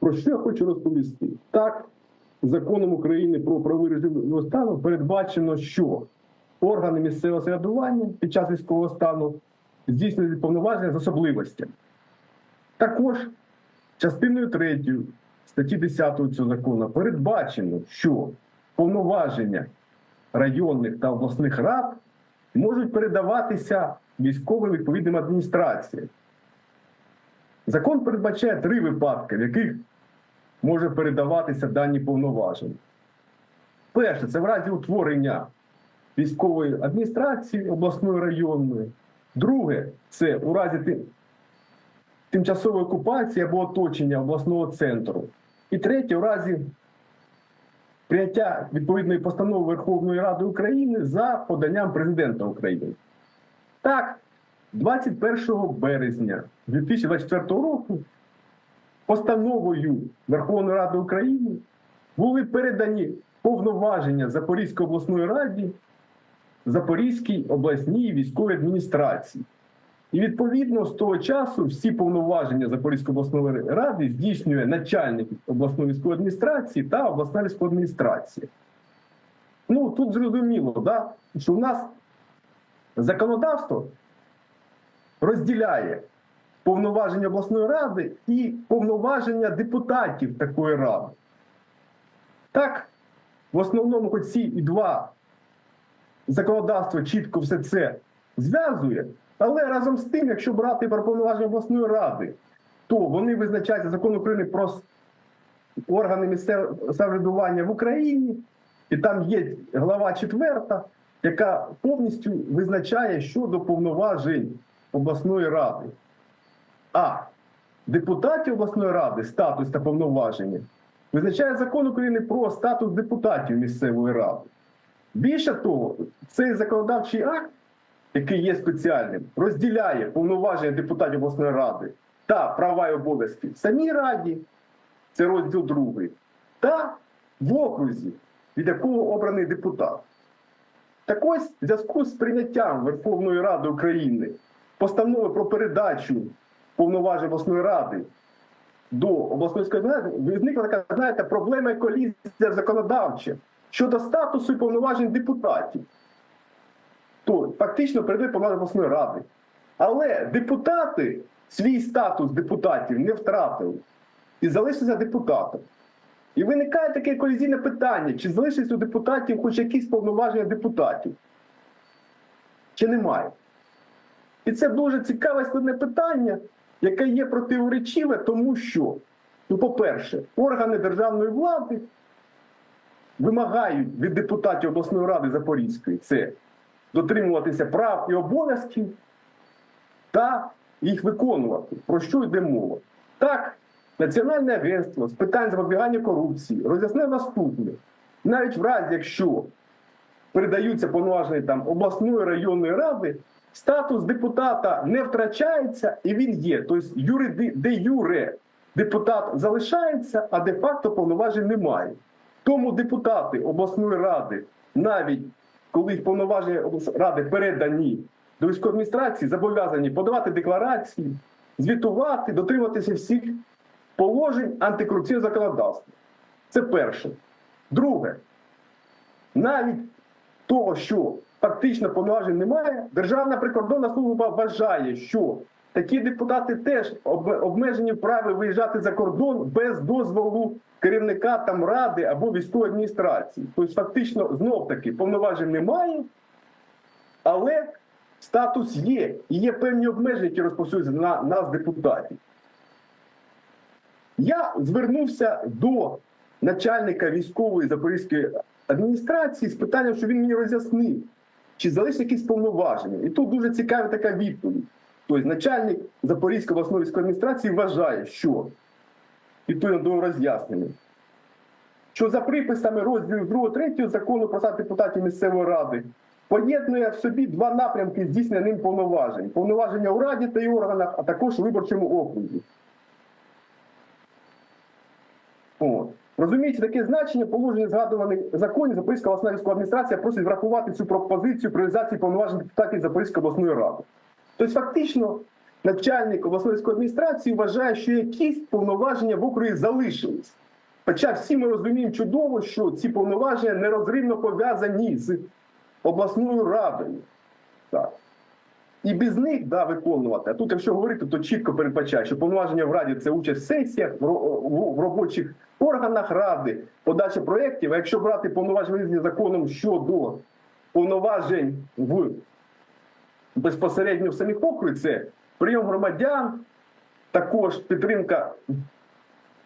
Про що я хочу розповісти? Так, законом України про правовий режим стану передбачено, що органи місцевого самоврядування під час військового стану здійснюють повноваження з особливостями. Також частиною 3 статті 10 цього закону передбачено, що повноваження районних та обласних рад можуть передаватися військовим відповідним адміністраціям. Закон передбачає три випадки, в яких може передаватися дані повноваження. Перше, це в разі утворення військової адміністрації обласної районної. Друге, це у разі тимчасової окупації або оточення обласного центру. І третє, у разі прийняття відповідної постанови Верховної Ради України за поданням президента України. Так, 21 березня 2024 року постановою Верховної Ради України були передані повноваження Запорізької обласної раді Запорізькій обласній військовій адміністрації. І відповідно з того часу всі повноваження Запорізької обласної ради здійснює начальник обласної військової адміністрації та обласна військова адміністрація. Ну тут зрозуміло, да, що в нас законодавство розділяє повноваження обласної ради і повноваження депутатів такої ради. Так, в основному, хоч ці і два законодавство чітко все це зв'язує, але разом з тим, якщо брати про повноваження обласної ради, то вони визначаються закон України про органи місцевого самоврядування в Україні, і там є глава четверта, яка повністю визначає щодо повноважень обласної ради. А депутатів обласної ради статус та повноваження визначає закон України про статус депутатів місцевої ради. Більше того, цей законодавчий акт, який є спеціальним, розділяє повноваження депутатів обласної ради та права і обов'язки в самій раді, це розділ другий, та в окрузі, від якого обраний депутат. Так ось, в зв'язку з прийняттям Верховної Ради України постанови про передачу повноважень обласної ради до обласної ради, виникла така, знаєте, проблема колізія законодавча щодо статусу і повноважень депутатів. То фактично передає повноваження обласної ради. Але депутати свій статус депутатів не втратили і залишилися депутатами. І виникає таке колізійне питання: чи залишились у депутатів хоч якісь повноваження депутатів? Чи немає? І це дуже цікаве складне питання, яке є противоречиве, тому що, ну, по-перше, органи державної влади вимагають від депутатів обласної ради Запорізької це дотримуватися прав і обов'язків та їх виконувати. Про що йде мова? Так, Національне агентство з питань запобігання корупції роз'яснив наступне: навіть в разі, якщо передаються повноваження там обласної районної ради, статус депутата не втрачається і він є. Тобто юриди, де юре депутат залишається, а де-факто повноважень немає. Тому депутати обласної ради, навіть коли їх повноваження ради передані до військової адміністрації, зобов'язані подавати декларації, звітувати, дотримуватися всіх положень антикорупційного законодавства. Це перше. Друге, навіть того, що фактично повноважень немає, Державна прикордонна служба вважає, що такі депутати теж обмежені праві виїжджати за кордон без дозволу керівника там ради або військової адміністрації. Тобто, фактично, знов таки повноважень немає, але статус є, і є певні обмеження, які розповсюджуються на нас, депутатів. Я звернувся до начальника військової Запорізької адміністрації з питанням, що він мені роз'яснив, чи залишилися якісь повноваження. І тут дуже цікава така відповідь. Тобто, начальник Запорізької обласної військової адміністрації вважає, що відповідно до роз'яснення, що за приписами розділів 2-3 закону про статус депутатів місцевої ради поєднує в собі два напрямки здійснення ним повноважень: повноваження у раді та й органах, а також у виборчому окрузі. От. Розуміючи таке значення, положення згадуваних законів Запорізька обласна військова адміністрація просить врахувати цю пропозицію при реалізації повноважень депутатів Запорізької обласної ради. Тобто, фактично, начальник обласної військової адміністрації вважає, що якісь повноваження в округі залишились. Хоча всі ми розуміємо чудово, що ці повноваження нерозривно пов'язані з обласною радою. Так. І без них да, виконувати. А тут, якщо говорити, то чітко передбачає, що повноваження в раді це участь в сесіях, в, ро- в- в робочих органах ради, подача проєктів. А якщо брати повноваження законом щодо повноважень в безпосередньо в самих округах, це прийом громадян, також підтримка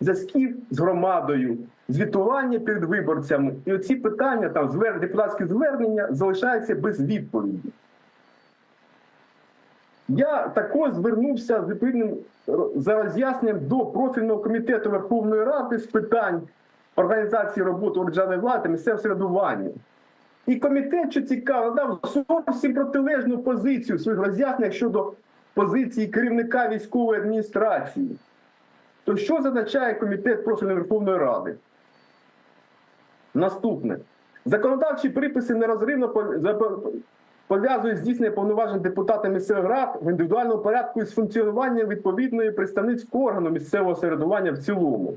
зв'язків з громадою, звітування перед виборцями. І оці питання, там звер... депутатські звернення залишаються без відповіді. Я також звернувся з відповідним за роз'ясненням до профільного комітету Верховної Ради з питань організації роботи державної влади та місцевого середування. І комітет, що цікаво, дав зовсім протилежну позицію в своїх роз'ясненнях щодо позиції керівника військової адміністрації. То що зазначає комітет профільної Верховної Ради? Наступне. Законодавчі приписи нерозривно пов- запо- пов'язують здійснення повноважень депутата місцевих рад в індивідуальному порядку із функціонуванням відповідної представницького органу місцевого середування в цілому.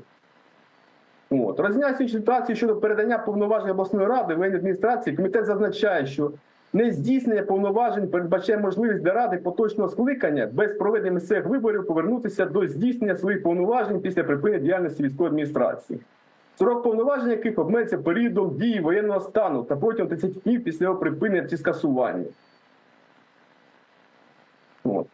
От. Роз'яснюючи ситуацію щодо передання повноважень обласної ради воєнній адміністрації, комітет зазначає, що не здійснення повноважень передбачає можливість для ради поточного скликання без проведення місцевих виборів повернутися до здійснення своїх повноважень після припинення діяльності військової адміністрації. Срок повноважень яких обмежується періодом дії воєнного стану та протягом 30 днів після його припинення чи скасування. От.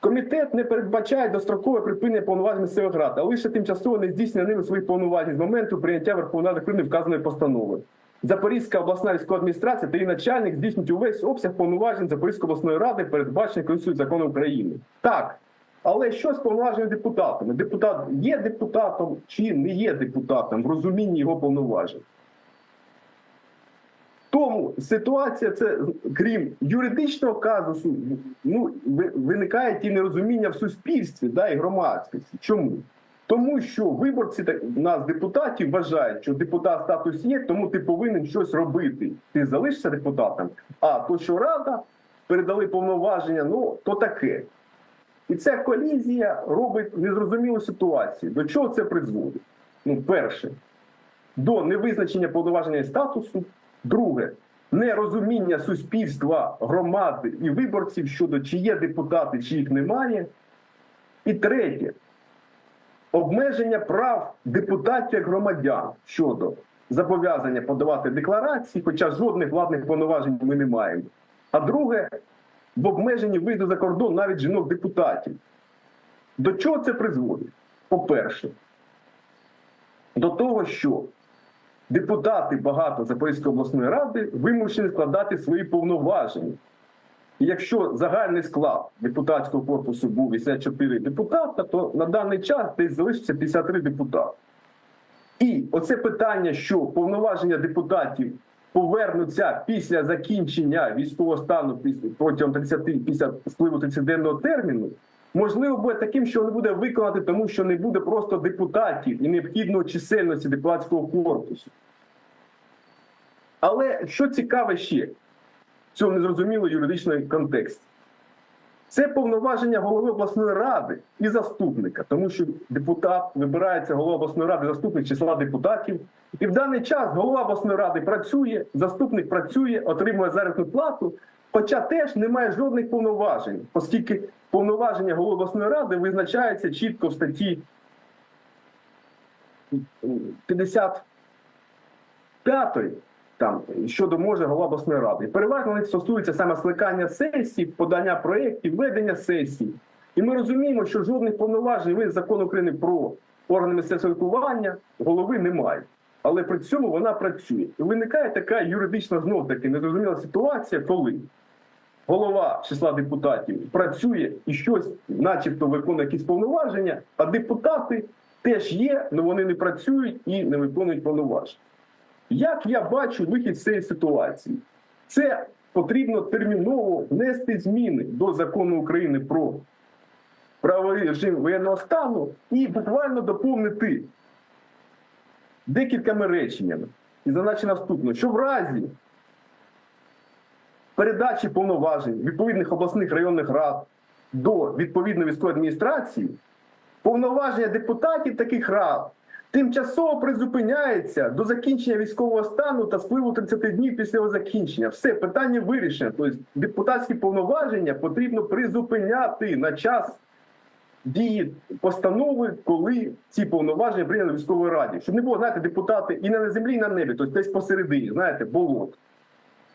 Комітет не передбачає дострокове припинення повноважень місцевих рад, а лише тимчасово не здійснення ними своїх повноважень з моменту прийняття Верховної Ради України вказаної постанови. Запорізька обласна військова адміністрація та її начальник здійснюють увесь обсяг повноважень Запорізької обласної ради, передбачений Конституцією законом України. Так, але що з повноваженнями депутатами? Депутат є депутатом чи не є депутатом в розумінні його повноважень? Тому ситуація це, крім юридичного казусу, ну, виникає ті нерозуміння в суспільстві да, і громадськості. Чому? Тому що виборці так- нас, депутатів, вважають, що депутат статус є, тому ти повинен щось робити. Ти залишишся депутатом, а то, що рада передали повноваження, ну то таке. І ця колізія робить незрозумілу ситуацію. До чого це призводить? Ну, перше, до невизначення повноваження статусу. Друге, нерозуміння суспільства, громади і виборців щодо чи є депутати, чи їх немає. І третє, обмеження прав депутатів як громадян щодо зобов'язання подавати декларації, хоча жодних владних повноважень ми не маємо. А друге, в обмеженні виїзду за кордон навіть жінок-депутатів. До чого це призводить? По-перше, до того, що депутати багато Запорізької обласної ради вимушені складати свої повноваження. І якщо загальний склад депутатського корпусу був 84 депутата, то на даний час десь залишиться 53 депутати. І оце питання, що повноваження депутатів повернуться після закінчення військового стану протягом 30 після спливу 30-денного терміну, можливо, буде таким, що не буде виконати, тому що не буде просто депутатів і необхідної чисельності депутатського корпусу. Але що цікаве ще в цьому незрозуміло юридичному контексті? Це повноваження голови обласної ради і заступника, тому що депутат вибирається голова обласної ради, заступник числа депутатів. І в даний час голова обласної ради працює, заступник працює, отримує заробітну плату, хоча теж не має жодних повноважень, оскільки повноваження голови обласної ради визначається чітко в статті 55 там щодо може голова обласної ради. Переважно вони стосуються саме скликання сесій, подання проєктів, ведення сесій. І ми розуміємо, що жодних повноважень ви закон України про органи місцевого самоврядування голови немає. Але при цьому вона працює. І виникає така юридична знов таки незрозуміла ситуація, коли голова числа депутатів працює і щось, начебто, виконує якісь повноваження, а депутати теж є, але вони не працюють і не виконують повноваження. Як я бачу вихід з цієї ситуації? Це потрібно терміново внести зміни до закону України про правовий режим воєнного стану і буквально доповнити декількома реченнями. І зазначити наступне, що в разі передачі повноважень відповідних обласних районних рад до відповідної військової адміністрації, повноваження депутатів таких рад тимчасово призупиняється до закінчення військового стану та спливу 30 днів після його закінчення. Все питання вирішено. Тобто депутатські повноваження потрібно призупиняти на час дії постанови, коли ці повноваження прийняли в військовій раді. Щоб не було, знаєте, депутати і на землі, і на небі, тобто десь посередині, знаєте, болот.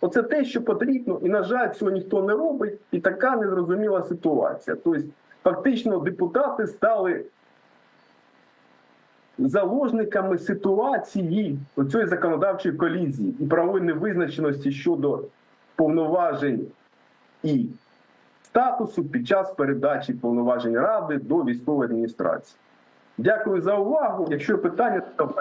Оце те, що потрібно, і, на жаль, цього ніхто не робить, і така незрозуміла ситуація. Тобто, фактично, депутати стали заложниками ситуації цієї законодавчої колізії і правової невизначеності щодо повноважень і статусу під час передачі повноважень ради до військової адміністрації. Дякую за увагу. Якщо питання, то.